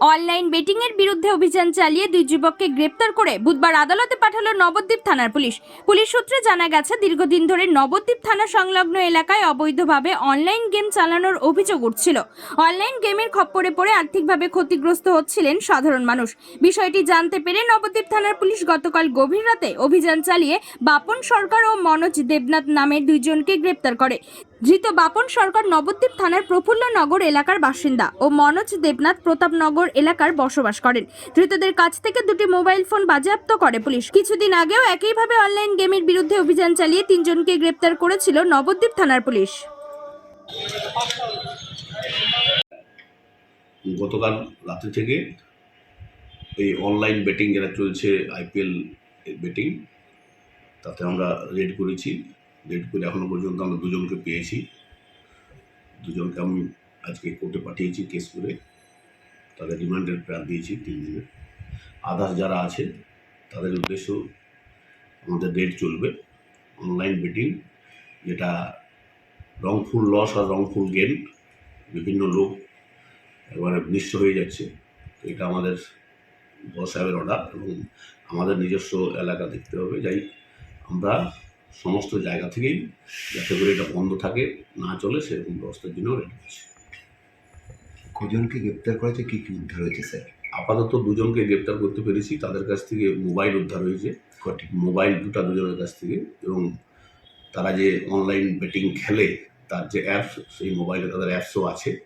Online betting এর বিরুদ্ধে অভিযান চালিয়ে দুই যুবককে গ্রেপ্তার করে বুধবার আদালতে পাঠালো নবদ্বীপ থানার পুলিশ। পুলিশ সূত্রে জানা গেছে, দীর্ঘদিন ধরে নবদ্বীপ থানা সংলগ্ন এলাকায় অবৈধভাবে অনলাইন গেম চালানোর অভিযোগ উঠছিল। অনলাইন গেমের খপ্পরে পড়ে আর্থিকভাবে ক্ষতিগ্রস্ত হচ্ছিলেন সাধারণ মানুষ। বিষয়টি জানতে পেরে নবদ্বীপ থানার পুলিশ গতকাল গভীর রাতে অভিযান চালিয়ে বাপন সরকার ও মনোজ দেবনাথ নামের দুইজনকে গ্রেপ্তার করে। ধৃত বাপন সরকার নবদ্বীপ থানার প্রফুল্লনগর এলাকার বাসিন্দা ও মনোজ দেবনাথ প্রতাপনগর এলাকার বসবাস করেন। ধৃতদের কাছ থেকে দুটি মোবাইল ফোন বাজেয়াপ্ত করে পুলিশ। কিছুদিন আগেও একইভাবে অনলাইন গেমের বিরুদ্ধে অভিযান চালিয়ে তিনজনকে গ্রেপ্তার করেছিল নবদ্বীপ থানার পুলিশ। গতকাল রাত্রি থেকে এই অনলাইন বেটিং যেটা চলছে, আইপিএল বেটিং তাতে আমরা রেড করেছি। রেড করে এখনও পর্যন্ত আমরা দুজনকে পেয়েছি। দুজনকে আমি আজকে কোর্টে পাঠিয়েছি কেস করে। তাদের রিমান্ডের প্রাণ দিয়েছি তিন দিনের। আদার্স যারা আছে, তাদের উদ্দেশ্য আমাদের রেড চলবে। অনলাইন বেটিং যেটা রংফুল লস আর রংফুল গেন বিভিন্ন লোক এবারে নিঃস্ব হয়ে যাচ্ছে। তো এটা আমাদের বস সাহেবের অর্ডার এবং আমাদের নিজস্ব এলাকা দেখতে হবে। যাই আমরা সমস্ত জায়গা থেকেই যাতে করে এটা বন্ধ থাকে না চলে সেরকম ব্যবস্থার জন্য রেডি করছি। কজনকে গ্রেপ্তার করেছে? কি কি উদ্ধার হয়েছে স্যার? আপাতত দুজনকে গ্রেপ্তার করতে পেরেছি তাদের কাছ থেকে মোবাইল উদ্ধার হয়েছে। কটি? মোবাইল দুটা দুজনের কাছ থেকে এবং তারা যে অনলাইন বেটিং খেলে তার যে অ্যাপস সেই মোবাইলে তাদের অ্যাপসও আছে।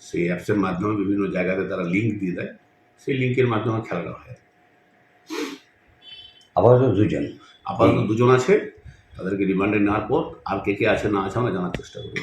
সেই অ্যাপসের মাধ্যমে বিভিন্ন জায়গাতে তারা লিঙ্ক দিয়ে দেয়। সেই লিঙ্কের মাধ্যমে খেলাটা হয়। আপাতত দুজন। আপাতত দুজন আছে, তাদেরকে রিমান্ডে নেওয়ার পর আর কে কে আছে না আছে আমরা জানার চেষ্টা করব।